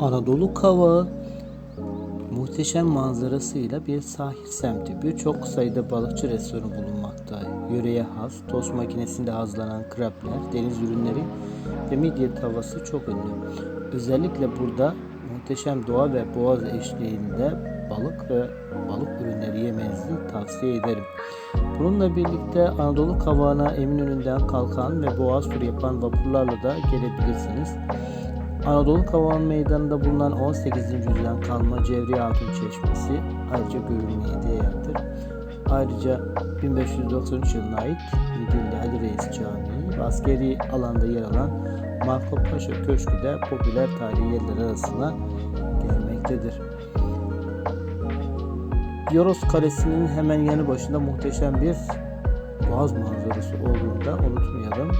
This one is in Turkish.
Anadolu Kavağı muhteşem manzarasıyla bir sahil semti. Birçok sayıda balıkçı restoranı bulunmakta. Yöreye has, tost makinesinde hazlanan krepler, deniz ürünleri ve midye tavası çok ünlü. Özellikle burada muhteşem doğa ve boğaz eşliğinde balık ve balık ürünleri yemenizi tavsiye ederim. Bununla birlikte Anadolu Kavağı'na Eminönü'nden kalkan ve boğaz turu yapan vapurlarla da gelebilirsiniz. Anadolu Kavağı'nın meydanında bulunan 18. yüzyıldan kalma Cevriye Hatun Çeşmesi ayrıca görülmeye değerdir. Ayrıca 1593 yılına ait Midilli Ali Reis Camii ve askeri alanda yer alan Marco Paşa Köşkü de popüler tarihi yerler arasına gelmektedir. Yoros Kalesi'nin hemen yanı başında muhteşem bir boğaz manzarası olduğunu da unutmayalım.